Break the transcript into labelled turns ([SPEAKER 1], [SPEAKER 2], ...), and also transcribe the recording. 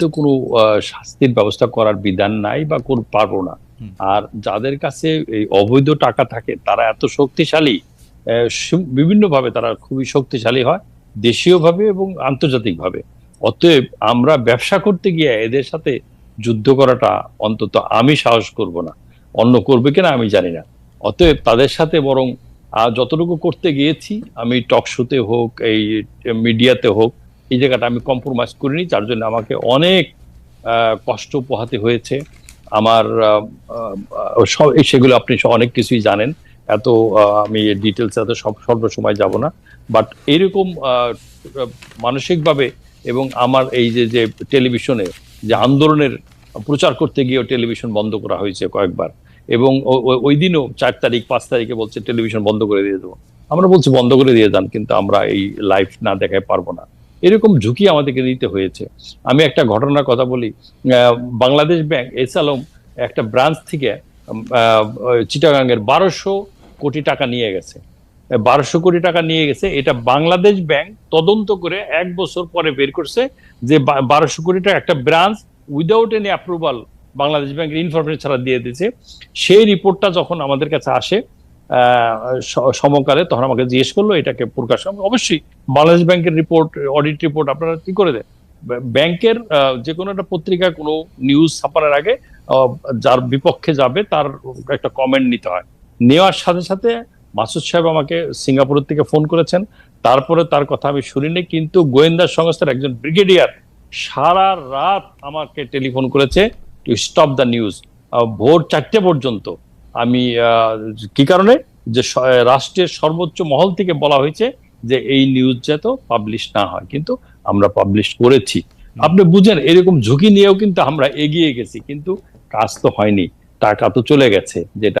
[SPEAKER 1] তো কোনো শাস্তির ব্যবস্থা করার বিধান নাই বা কোন পারব না। আর যাদের কাছে এই অবৈধ টাকা থাকে তারা এত শক্তিশালী বিভিন্নভাবে তারা খুবই শক্তিশালী হয় দেশীয়ভাবে এবং আন্তর্জাতিকভাবে। অতএব আমরা ব্যবসা করতে গিয়ে এদের সাথে যুদ্ধ করাটা অন্তত আমি সাহস করব না। অন্য করবে কিনা আমি জানি না। অতএব তাদের সাথে বরং যতটুকু করতে গিয়েছি আমি টকশোতে হোক এই মিডিয়াতে হোক এই জায়গাটা আমি কম্প্রোমাইজ করিনি, যার জন্য আমাকে অনেক কষ্ট পোহাতে হয়েছে। আমার সব সেগুলো আপনি অনেক কিছুই জানেন। এত আমি ডিটেলস এত সব সর্ব সময় যাব না। বাট এরকম মানসিকভাবে এবং আমার এই যে যে টেলিভিশনে যে আন্দোলনের প্রচার করতে গিয়েও টেলিভিশন বন্ধ করা হয়েছে কয়েকবার। এবং ওই দিনও চার তারিখ, পাঁচ তারিখে বলছে টেলিভিশন বন্ধ করে দিয়ে দেবো। আমরা বলছি বন্ধ করে দিয়ে যান, কিন্তু আমরা এই লাইভ না দেখায় পারব না। এরকম ঝুঁকি আমাদেরকে নিতে হয়েছে। আমি একটা ঘটনার কথা বলি। বাংলাদেশ ব্যাংক, এস আলম একটা ব্রাঞ্চ থেকে চিটাগাং এর বারোশো কোটি টাকা নিয়ে গেছে। বারোশো কোটি টাকা নিয়ে গেছে। এটা বাংলাদেশ ব্যাংক তদন্ত করে এক বছর পরে বের করছে যে বারোশো কোটি টাকা একটা branch without any approval Bangladesh ব্যাংকের ইনফরমেশন ছাড়া দিয়ে দিয়েছে। সেই রিপোর্টটা যখন আমাদের কাছে আসে সমকালে তখন আমাকে জিজ্ঞেস করল, এটাকে প্রকাশ অবশ্যই বাংলাদেশ ব্যাংকের রিপোর্ট অডিট রিপোর্ট আপনারা কি করে দেন? ব্যাংকের যে কোনো একটা পত্রিকা, কোনো নিউজ ছাপানোর আগে যার বিপক্ষে যাবে, তার একটা কমেন্ট নিতে হয়। নেওয়ার সাথে সাথে মাসুদ সাহেব আমাকে সিঙ্গাপুরের থেকে ফোন করেছেন। তারপরে তার কথা আমি শুনিনি, কিন্তু গোয়েন্দা সংস্থার একজন ব্রিগেডিয়ার সারা রাত আমাকে টেলিফোন করেছে টু স্টপ দ্য নিউজ ভোর চারটে পর্যন্ত। আমি কি কারণে? যে রাষ্ট্রের সর্বোচ্চ মহল থেকে বলা হয়েছে যে এই নিউজ যেন পাবলিশ না হয়। কিন্তু আমরা পাবলিশ করেছি। আপনি বুঝেন এরকম ঝুঁকি নিয়েও কিন্তু আমরা এগিয়ে গেছি। কিন্তু কাজ তো হয়নি। টাকা তো চলে গেছে। যেটা